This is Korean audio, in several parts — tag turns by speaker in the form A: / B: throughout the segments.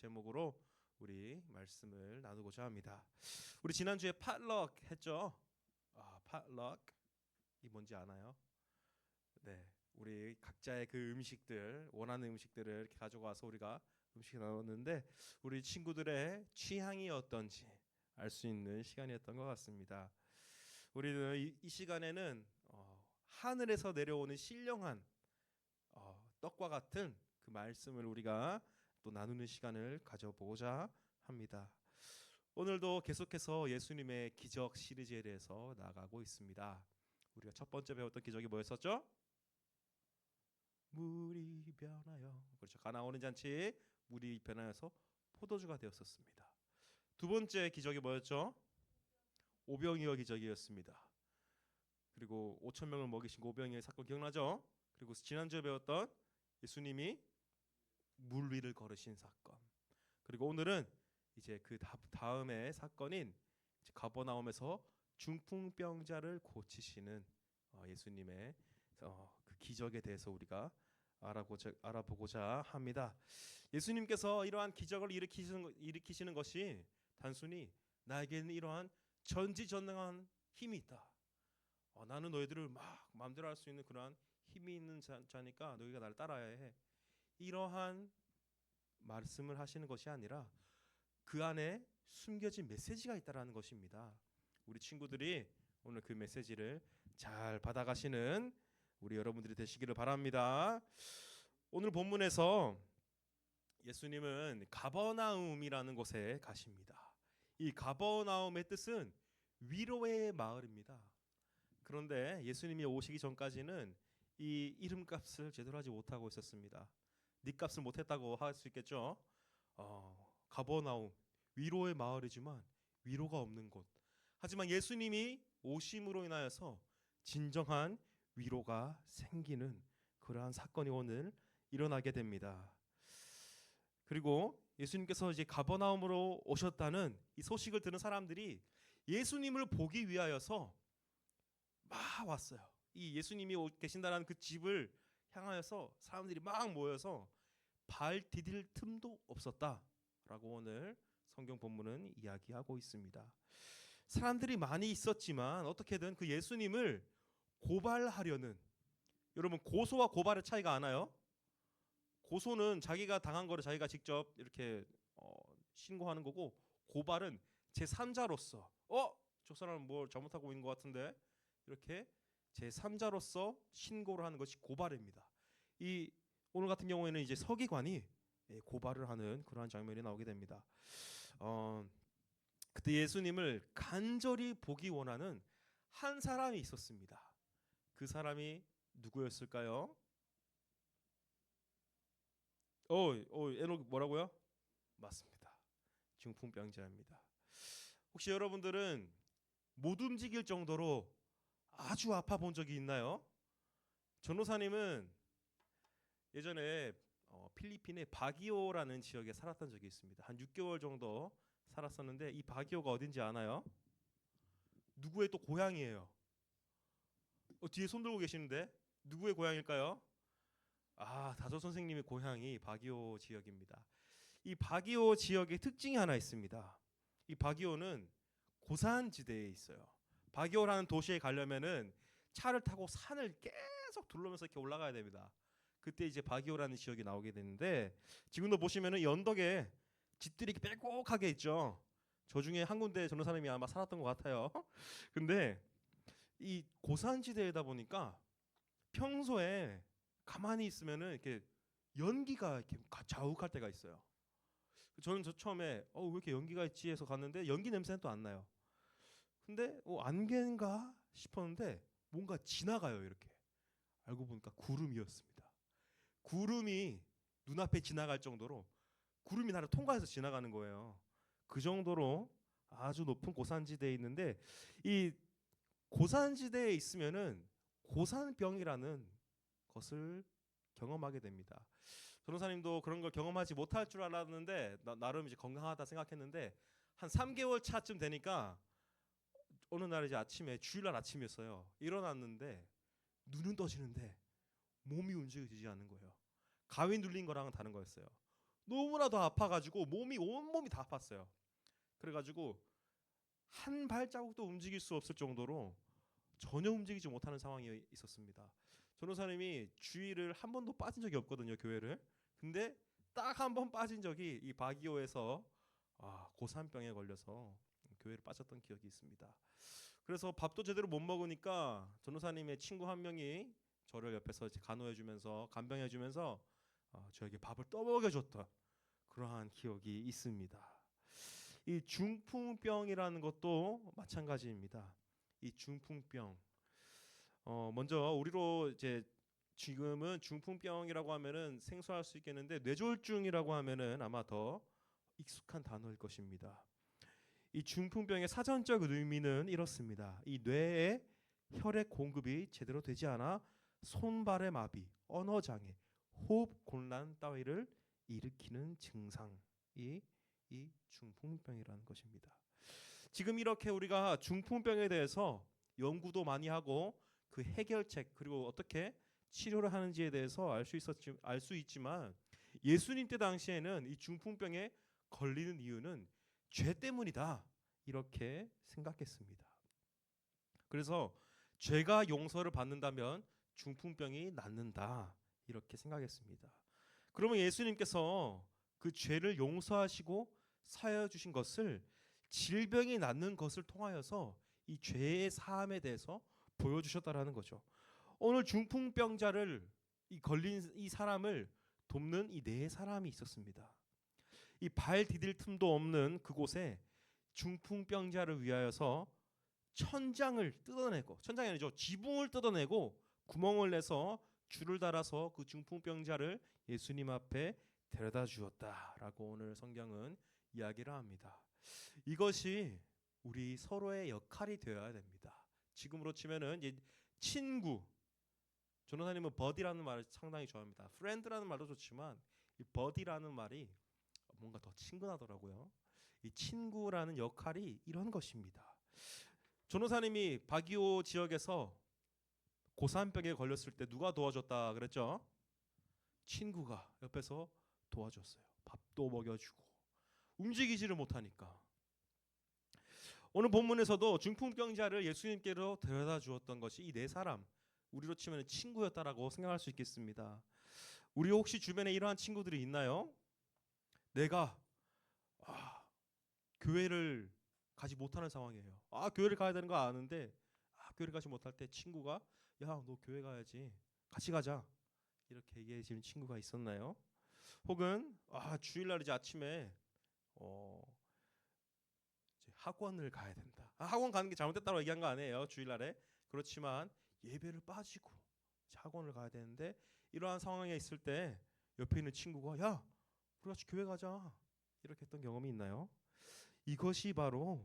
A: 제목으로 우리 말씀을 나누고자 합니다. 우리 지난주에 팟럭 했죠? 아, 팟럭 이 뭔지 아나요? 네. 우리 각자의 그 음식들 원하는 음식들을 이렇게 가져가서 우리가 음식 나눴는데 우리 친구들의 취향이 어떤지 알 수 있는 시간이었던 것 같습니다. 우리는 이, 이 시간에는 어, 하늘에서 내려오는 신령한 어, 떡과 같은 그 말씀을 우리가 또 나누는 시간을 가져보고자 합니다. 오늘도 계속해서 예수님의 기적 시리즈에 대해서 나가고 있습니다. 우리가 첫 번째 배웠던 기적이 뭐였었죠? 물이 변하여 그렇죠 가나 오는 잔치 물이 변하여서 포도주가 되었었습니다. 두 번째 기적이 뭐였죠? 오병이어 기적이었습니다. 그리고 5천 명을 먹이신 그 오병이어 사건 기억나죠? 그리고 지난주에 배웠던 예수님이 물 위를 걸으신 사건. 그리고 오늘은 이제 그 다- 다음의 사건인 가버나움에서 중풍병자를 고치시는 어, 예수님의 어, 그 기적에 대해서 우리가 알아보고자 합니다. 예수님께서 이러한 기적을 일으키시는, 것이 단순히 나에게는 이러한 전지전능한 힘이 있다. 어, 나는 너희들을 막 마음대로 할 수 있는 그러한 힘이 있는 자, 자니까 너희가 나를 따라야 해. 이러한 말씀을 하시는 것이 아니라 그 안에 숨겨진 메시지가 있다라는 것입니다. 우리 친구들이 오늘 그 메시지를 잘 받아가시는 우리 여러분들이 되시기를 바랍니다. 오늘 본문에서 예수님은 가버나움이라는 곳에 가십니다. 이 가버나움의 뜻은 위로의 마을입니다. 그런데 예수님이 오시기 전까지는 이 이름값을 제대로 하지 못하고 있었습니다. 네 값을 못했다고 할 수 있겠죠. 어, 가버나움 위로의 마을이지만 위로가 없는 곳. 하지만 예수님이 오심으로 인하여서 진정한 위로가 생기는 그러한 사건이 오늘 일어나게 됩니다. 그리고 예수님께서 이제 가버나움으로 오셨다는 이 소식을 들은 사람들이 예수님을 보기 위하여서 막 왔어요. 이 예수님이 오- 계신다라는 그 집을 향하여서 사람들이 막 모여서 발 디딜 틈도 없었다라고 오늘 성경 본문은 이야기하고 있습니다. 사람들이 많이 있었지만 어떻게든 그 예수님을 고발하려는 여러분 고소와 고발의 차이가 아나요? 고소는 자기가 당한 거를 자기가 직접 이렇게 어, 신고하는 거고 고발은 제 3자로서 어? 저 사람은 뭘 잘못하고 있는 것 같은데 이렇게 제 3자로서 신고를 하는 것이 고발입니다. 이 오늘 같은 경우에는 이제 서기관이 예, 고발을 하는 그러한 장면이 나오게 됩니다. 어, 그때 예수님을 간절히 보기 원하는 한 사람이 있었습니다. 그 사람이 누구였을까요? 어, 어, 에녹 뭐라고요? 맞습니다. 중풍병자입니다. 혹시 여러분들은 못 움직일 정도로 아주 아파 본 적이 있나요? 전호사님은 예전에 어, 필리핀의 바기오라는 지역에 살았던 적이 있습니다. 한 6개월 정도 살았었는데 이 바기오가 어딘지 아나요? 누구의 또 고향이에요. 어, 뒤에 손 들고 계시는데 누구의 고향일까요? 아 다조 선생님의 고향이 바기오 지역입니다. 이 바기오 지역의 특징이 하나 있습니다. 이 바기오는 고산 지대에 있어요. 바기오라는 도시에 가려면은 차를 타고 산을 계속 둘러면서 이렇게 올라가야 됩니다. 그때 이제 바기오라는 지역이 나오게 되는데 지금도 보시면은 이 언덕에 집들이 이렇게 빼곡하게 있죠. 저 중에 한 군데 저런 사람이 아마 살았던 것 같아요. 근데 이 고산지대이다 보니까 평소에 가만히 있으면은 이렇게 연기가 이렇게 가- 자욱할 때가 있어요. 저는 저 처음에 어 왜 이렇게 연기가 있지 해서 갔는데 연기 냄새는 또 안 나요. 근데 어 안개인가 싶었는데 뭔가 지나가요 이렇게. 알고 보니까 구름이었습니다. 구름이 눈앞에 지나갈 정도로 구름이 나를 통과해서 지나가는 거예요. 그 정도로 아주 높은 고산지대에 있는데 이 고산지대에 있으면은 고산병이라는 것을 경험하게 됩니다. 변호사님도 그런 걸 경험하지 못할 줄 알았는데 나, 나름 이제 건강하다 생각했는데 한 3개월 차쯤 되니까 어느 날 이제 아침에 주일날 아침이었어요. 일어났는데 눈은 떠지는데 몸이 움직여지지 않는 거예요. 가위 눌린 거랑은 다른 거였어요. 너무나도 아파가지고 몸이 온 몸이 다 아팠어요. 그래가지고 한 발자국도 움직일 수 없을 정도로 전혀 움직이지 못하는 상황이 있었습니다. 전도사님이 주일을 한 번도 빠진 적이 없거든요 교회를. 근데 딱 한 번 빠진 적이 이 바기오에서 아, 고산병에 걸려서 교회를 빠졌던 기억이 있습니다. 그래서 밥도 제대로 못 먹으니까 전도사님의 친구 한 명이 저를 옆에서 이제 간호해 주면서 간병해 주면서 어, 저에게 밥을 떠먹여 줬던 그러한 기억이 있습니다. 이 중풍병이라는 것도 마찬가지입니다. 이 중풍병. 어, 먼저 우리로 이제 지금은 중풍병이라고 하면은 생소할 수 있겠는데 뇌졸중이라고 하면은 아마 더 익숙한 단어일 것입니다. 이 중풍병의 사전적 의미는 이렇습니다. 이 뇌에 혈액 공급이 제대로 되지 않아 손발의 마비, 언어 장애, 호흡 곤란 따위를 일으키는 증상이 이 중풍병이라는 것입니다. 지금 이렇게 우리가 중풍병에 대해서 연구도 많이 하고 그 해결책 그리고 어떻게 치료를 하는지에 대해서 알 수 있었지 알 수 있지만 예수님 때 당시에는 이 중풍병에 걸리는 이유는 죄 때문이다 이렇게 생각했습니다. 그래서 죄가 용서를 받는다면 중풍병이 낫는다 이렇게 생각했습니다. 그러면 예수님께서 그 죄를 용서하시고 사하여 주신 것을 질병이 낫는 것을 통하여서 이 죄의 사함에 대해서 보여주셨다라는 거죠. 오늘 중풍병자를 이 걸린 이 사람을 돕는 이 네 사람이 있었습니다. 이 발 디딜 틈도 없는 그곳에 중풍병자를 위하여서 천장을 뜯어내고 천장이 아니죠 지붕을 뜯어내고 구멍을 내서 줄을 달아서 그 중풍병자를 예수님 앞에 데려다 주었다라고 오늘 성경은 이야기를 합니다. 이것이 우리 서로의 역할이 되어야 됩니다. 지금으로 치면은 친구 전호사님은 버디라는 말을 상당히 좋아합니다. 프렌드라는 말도 좋지만 이 버디라는 말이 뭔가 더 친근하더라고요. 이 친구라는 역할이 이런 것입니다. 전호사님이 바기오 지역에서 고산병에 걸렸을 때 누가 도와줬다 그랬죠? 친구가 옆에서 도와줬어요. 밥도 먹여주고 움직이지를 못하니까. 오늘 본문에서도 중풍병자를 예수님께로 데려다 주었던 것이 이 네 사람 우리로 치면 친구였다라고 생각할 수 있겠습니다. 우리 혹시 주변에 이러한 친구들이 있나요? 내가 아, 교회를 가지 못하는 상황이에요. 아 교회를 가야 되는 거 아는데 아, 교회를 가지 못할 때 친구가 야 너 교회 가야지 같이 가자 이렇게 얘기해 주는 친구가 있었나요? 혹은 아 주일날 이제 아침에 어 이제 학원을 가야 된다. 아, 학원 가는 게 잘못됐다고 얘기한 거 아니에요. 주일날에 그렇지만 예배를 빠지고 학원을 가야 되는데 이러한 상황에 있을 때 옆에 있는 친구가 야 우리 같이 교회 가자 이렇게 했던 경험이 있나요? 이것이 바로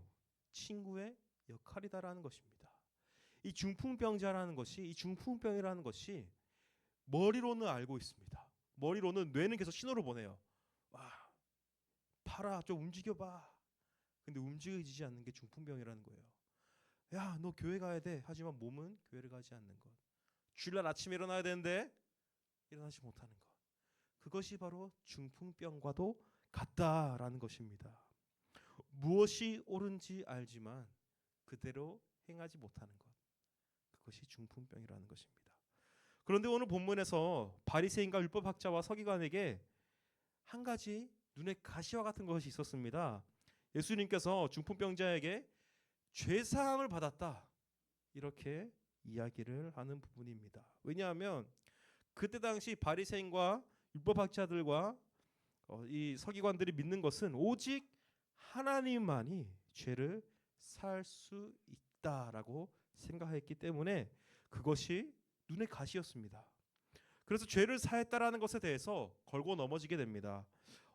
A: 친구의 역할이다라는 것입니다. 이 중풍병자라는 것이 이 중풍병이라는 것이 머리로는 알고 있습니다. 머리로는 뇌는 계속 신호를 보내요. 와 팔아 좀 움직여봐. 근데 움직여지지 않는 게 중풍병이라는 거예요. 야 너 교회 가야 돼. 하지만 몸은 교회를 가지 않는 것. 주일날 아침에 일어나야 되는데 일어나지 못하는 것. 그것이 바로 중풍병과도 같다라는 것입니다. 무엇이 옳은지 알지만 그대로 행하지 못하는 것. 그것이 중풍병이라는 것입니다. 그런데 오늘 본문에서 바리새인과 율법학자와 서기관에게 한 가지 눈에 가시와 같은 것이 있었습니다. 예수님께서 중풍병자에게 죄 사함을 받았다. 이렇게 이야기를 하는 부분입니다. 왜냐하면 그때 당시 바리새인과 율법 학자들과 어, 이 서기관들이 믿는 것은 오직 하나님만이 죄를 살 수 있다라고 생각했기 때문에 그것이 눈의 가시였습니다. 그래서 죄를 사했다라는 것에 대해서 걸고 넘어지게 됩니다.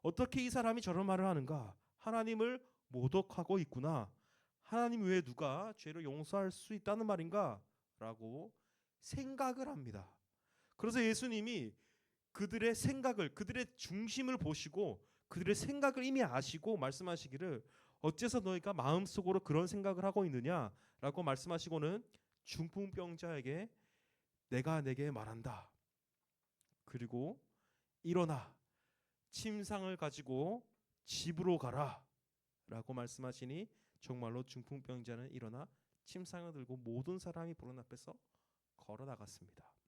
A: 어떻게 이 사람이 저런 말을 하는가? 하나님을 모독하고 있구나. 하나님 외에 누가 죄를 용서할 수 있다는 말인가? 라고 생각을 합니다. 그래서 예수님이 그들의 생각을 그들의 중심을 보시고 그들의 생각을 이미 아시고 말씀하시기를 어째서 너희가 마음속으로 그런 생각을 하고 있느냐라고 말씀하시고는 중풍병자에게 내가 내게 말한다. 그리고 일어나 침상을 가지고 집으로 가라라고 말씀하시니 정말로 중풍병자는 일어나 침상을 들고 모든 사람이 보는 앞에서 걸어 나갔습니다.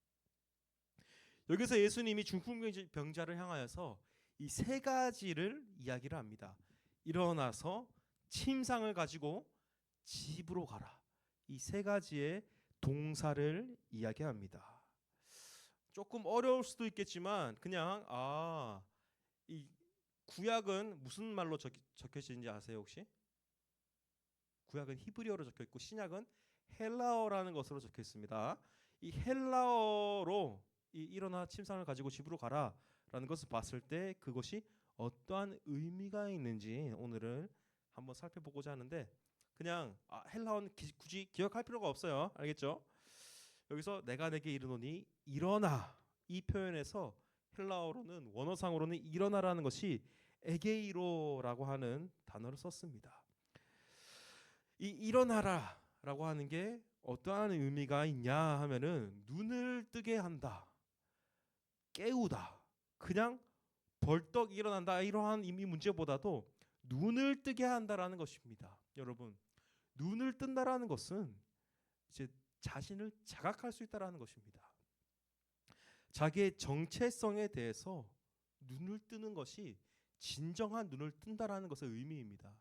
A: 여기서 예수님이 중풍병자를 향하여서 이 세 가지를 이야기를 합니다. 일어나서 침상을 가지고 집으로 가라. 이 세 가지의 동사를 이야기합니다. 조금 어려울 수도 있겠지만 그냥 아, 이 구약은 무슨 말로 적, 적혀지는지 아세요, 혹시? 구약은 히브리어로 적혀 있고 신약은 헬라어라는 것으로 적혀 있습니다. 이 헬라어로 이 일어나 침상을 가지고 집으로 가라라는 것을 봤을 때 그것이 어떠한 의미가 있는지 오늘은 한번 살펴보고자 하는데 그냥 아, 헬라어는 기, 굳이 기억할 필요가 없어요. 알겠죠? 여기서 내가 내게 이르노니 일어나 이 표현에서 헬라어로는 원어상으로는 일어나라는 것이 에게이로라고 하는 단어를 썼습니다. 이 일어나라라고 하는 게 어떠한 의미가 있냐 하면은 눈을 뜨게 한다. 깨우다. 그냥 벌떡 일어난다 이러한 의미 문제보다도 눈을 뜨게 한다라는 것입니다. 여러분, 눈을 뜬다라는 것은 이제 자신을 자각할 수 있다라는 것입니다. 자기의 정체성에 대해서 눈을 뜨는 것이 진정한 눈을 뜬다라는 것의 의미입니다.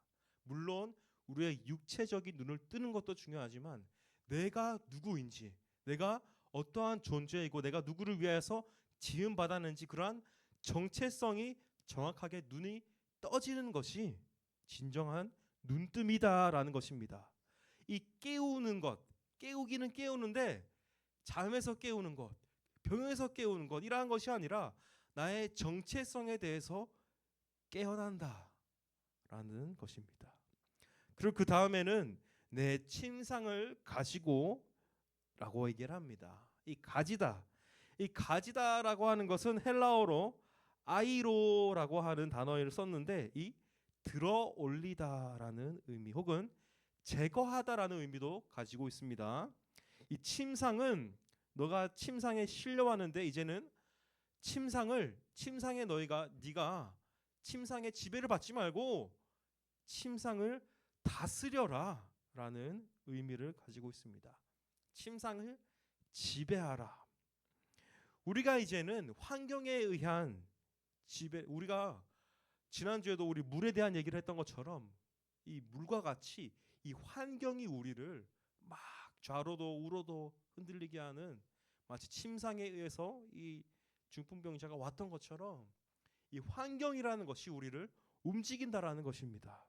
A: 물론 우리의 육체적인 눈을 뜨는 것도 중요하지만 내가 누구인지, 내가 어떠한 존재이고 내가 누구를 위해서 지음 받았는지 그러한 정체성이 정확하게 눈이 떠지는 것이 진정한 눈뜸이다라는 것입니다. 이 깨우는 것, 깨우기는 깨우는데 잠에서 깨우는 것, 병에서 깨우는 것 이러한 것이 아니라 나의 정체성에 대해서 깨어난다라는 것입니다. 그리고 그 다음에는 내 침상을 가지고라고 얘기를 합니다. 이 가지다, 이 가지다라고 하는 것은 헬라어로 아이로라고 하는 단어를 썼는데 이 들어 올리다라는 의미 혹은 제거하다라는 의미도 가지고 있습니다. 이 침상은 너가 침상에 실려왔는데 이제는 침상을 침상에 너희가 네가 침상에 지배를 받지 말고 침상을 다스려라라는 의미를 가지고 있습니다. 침상을 지배하라. 우리가 이제는 환경에 의한 지배 우리가 지난주에도 우리 물에 대한 얘기를 했던 것처럼 이 물과 같이 이 환경이 우리를 막 좌로도 우로도 흔들리게 하는 마치 침상에 의해서 이 중풍병자가 왔던 것처럼 이 환경이라는 것이 우리를 움직인다라는 것입니다.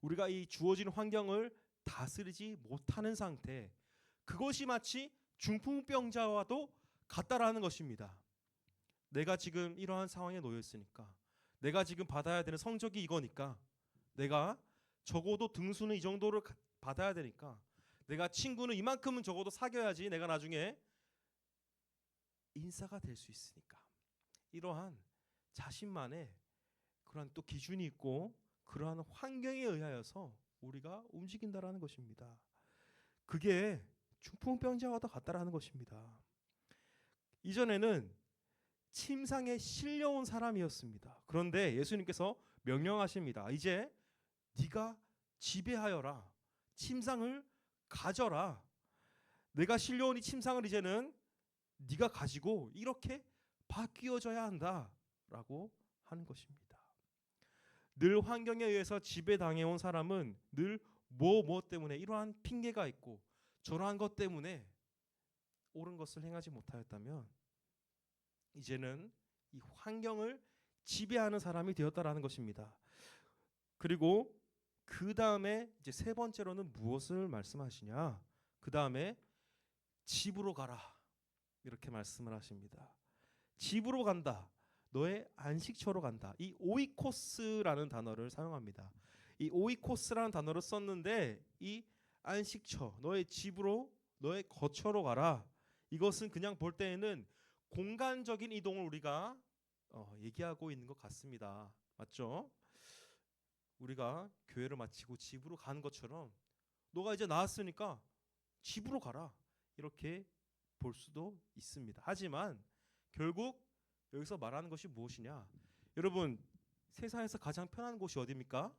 A: 우리가 이 주어진 환경을 다스리지 못하는 상태 그것이 마치 중풍병자와도 같다라는 것입니다. 내가 지금 이러한 상황에 놓여 있으니까 내가 지금 받아야 되는 성적이 이거니까 내가 적어도 등수는 이 정도를 가- 받아야 되니까 내가 친구는 이만큼은 적어도 사귀어야지 내가 나중에 인싸가 될 수 있으니까 이러한 자신만의 그러한 또 기준이 있고 그러한 환경에 의하여서 우리가 움직인다라는 것입니다. 그게 중풍병자와도 같다라는 것입니다. 이전에는 침상에 실려온 사람이었습니다. 그런데 예수님께서 명령하십니다. 이제 네가 지배하여라. 침상을 가져라. 내가 실려온 이 침상을 이제는 네가 가지고 이렇게 바뀌어져야 한다라고 하는 것입니다. 늘 환경에 의해서 지배당해온 사람은 늘 뭐뭐 때문에 이러한 핑계가 있고 저러한 것 때문에 옳은 것을 행하지 못하였다면 이제는 이 환경을 지배하는 사람이 되었다라는 것입니다. 그리고 그 다음에 이제 세 번째로는 무엇을 말씀하시냐? 그 다음에 집으로 가라 이렇게 말씀을 하십니다. 집으로 간다. 너의 안식처로 간다. 이 오이코스라는 단어를 사용합니다. 이 오이코스라는 단어를 썼는데 이 안식처, 너의 집으로, 너의 거처로 가라. 이것은 그냥 볼 때에는 공간적인 이동을 우리가 어, 얘기하고 있는 것 같습니다. 맞죠? 우리가 교회를 마치고 집으로 가는 것처럼 너가 이제 나왔으니까 집으로 가라. 이렇게 볼 수도 있습니다. 하지만 결국 여기서 말하는 것이 무엇이냐? 여러분 세상에서 가장 편한 곳이 어디입니까?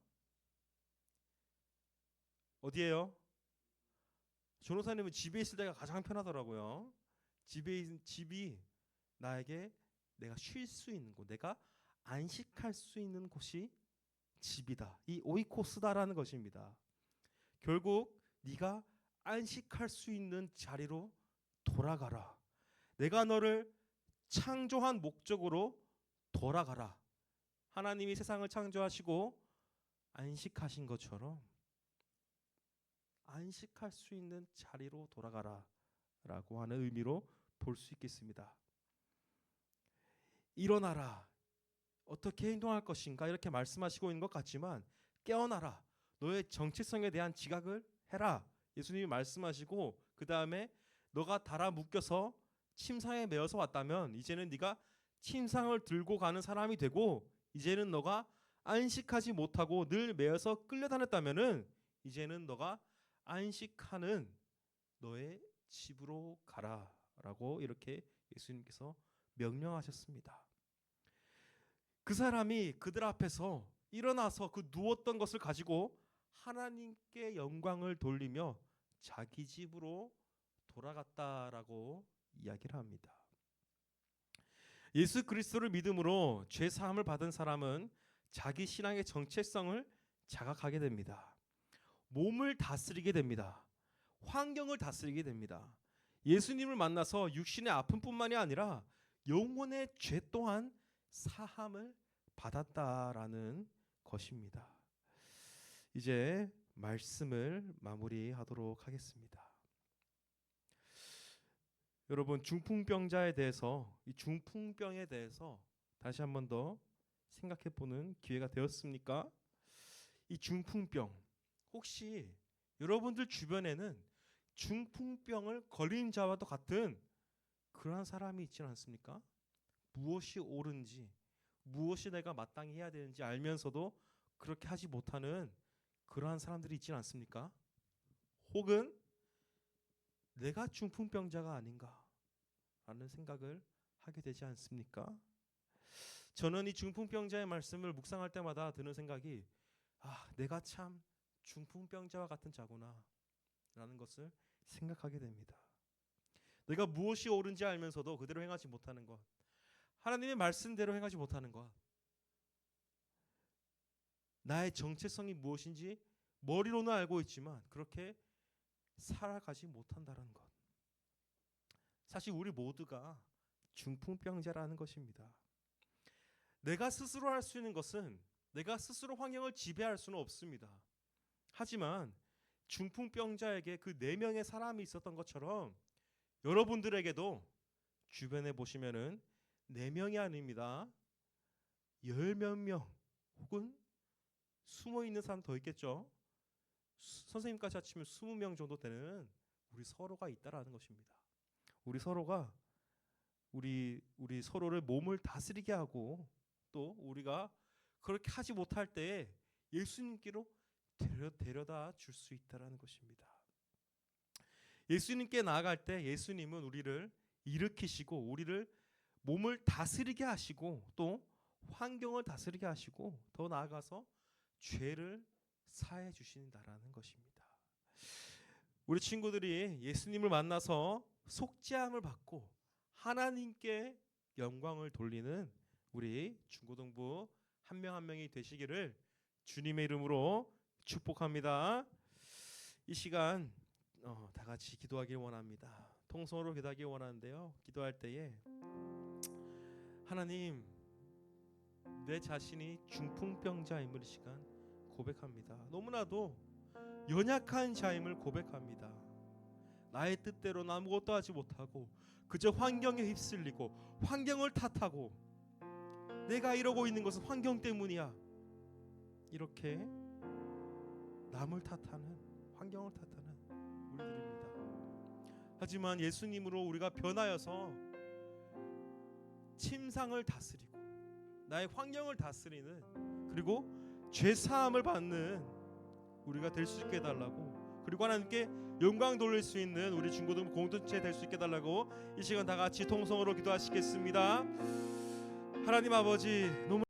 A: 어디예요? 조노사님은 집에 있을 때가 가장 편하더라고요. 집에 있, 집이 나에게 내가 쉴 수 있는 곳, 내가 안식할 수 있는 곳이 집이다. 이 오이코스다라는 것입니다. 결국 네가 안식할 수 있는 자리로 돌아가라. 내가 너를 창조한 목적으로 돌아가라. 하나님이 세상을 창조하시고 안식하신 것처럼 안식할 수 있는 자리로 돌아가라 라고 하는 의미로 볼 수 있겠습니다. 일어나라. 어떻게 행동할 것인가 이렇게 말씀하시고 있는 것 같지만 깨어나라. 너의 정체성에 대한 지각을 해라. 예수님이 말씀하시고 그 다음에 너가 달아 묶여서 침상에 매어서 왔다면 이제는 네가 침상을 들고 가는 사람이 되고 이제는 너가 안식하지 못하고 늘 매어서 끌려다녔다면은 이제는 너가 안식하는 너의 집으로 가라라고 이렇게 예수님께서 명령하셨습니다. 그 사람이 그들 앞에서 일어나서 그 누웠던 것을 가지고 하나님께 영광을 돌리며 자기 집으로 돌아갔다라고 이야기를 합니다. 예수 그리스도를 믿음으로 죄 사함을 받은 사람은 자기 신앙의 정체성을 자각하게 됩니다. 몸을 다스리게 됩니다. 환경을 다스리게 됩니다. 예수님을 만나서 육신의 아픔뿐만이 아니라 영혼의 죄 또한 사함을 받았다라는 것입니다. 이제 말씀을 마무리하도록 하겠습니다. 여러분 중풍병자에 대해서 이 중풍병에 대해서 다시 한 번 더 생각해 보는 기회가 되었습니까? 이 중풍병 혹시 여러분들 주변에는 중풍병을 걸린 자와도 같은 그러한 사람이 있지는 않습니까? 무엇이 옳은지 무엇이 내가 마땅히 해야 되는지 알면서도 그렇게 하지 못하는 그러한 사람들이 있지는 않습니까? 혹은 내가 중풍병자가 아닌가 라는 생각을 하게 되지 않습니까? 저는 이 중풍병자의 말씀을 묵상할 때마다 드는 생각이 아, 내가 참 중풍병자와 같은 자구나 라는 것을 생각하게 됩니다. 내가 무엇이 옳은지 알면서도 그대로 행하지 못하는 것. 하나님의 말씀대로 행하지 못하는 것. 나의 정체성이 무엇인지 머리로는 알고 있지만 그렇게 살아가지 못한다는 것. 사실 우리 모두가 중풍병자라는 것입니다. 내가 스스로 할 수 있는 것은 내가 스스로 환경을 지배할 수는 없습니다. 하지만 중풍병자에게 그 네 명의 사람이 있었던 것처럼 여러분들에게도 주변에 보시면은 네 명이 아닙니다. 열 몇 명 혹은 숨어 있는 사람 더 있겠죠. 수, 선생님까지 합치면 20명 정도 되는 우리 서로가 있다라는 것입니다. 우리 서로가 우리 우리 서로를 몸을 다스리게 하고 또 우리가 그렇게 하지 못할 때 예수님께로 데려, 데려 다 줄 수 있다라는 것입니다. 예수님께 나아갈 때 예수님은 우리를 일으키시고 우리를 몸을 다스리게 하시고 또 환경을 다스리게 하시고 더 나아가서 죄를 사해 주신다라는 것입니다. 우리 친구들이 예수님을 만나서 속죄함을 받고 하나님께 영광을 돌리는 우리 중고등부 한 명한 명이 되시기를 주님의 이름으로 축복합니다. 이 시간 어, 다 같이 기도하길 원합니다. 통성으로 기도하길 원하는데요. 기도할 때에 하나님 내 자신이 중풍병자임을 시간 고백합니다. 너무나도 연약한 자임을 고백합니다. 나의 뜻대로는 아무것도 하지 못하고 그저 환경에 휩쓸리고 환경을 탓하고 내가 이러고 있는 것은 환경 때문이야. 이렇게 남을 탓하는 환경을 탓하는 우리들입니다. 하지만 예수님으로 우리가 변하여서 침상을 다스리고 나의 환경을 다스리는 그리고 죄 사함을 받는 우리가 될 수 있게 해달라고 그리고 하나님께 영광 돌릴 수 있는 우리 중고등 공동체 될 수 있게 해달라고 이 시간 다 같이 통성으로 기도하시겠습니다. 하나님 아버지 노무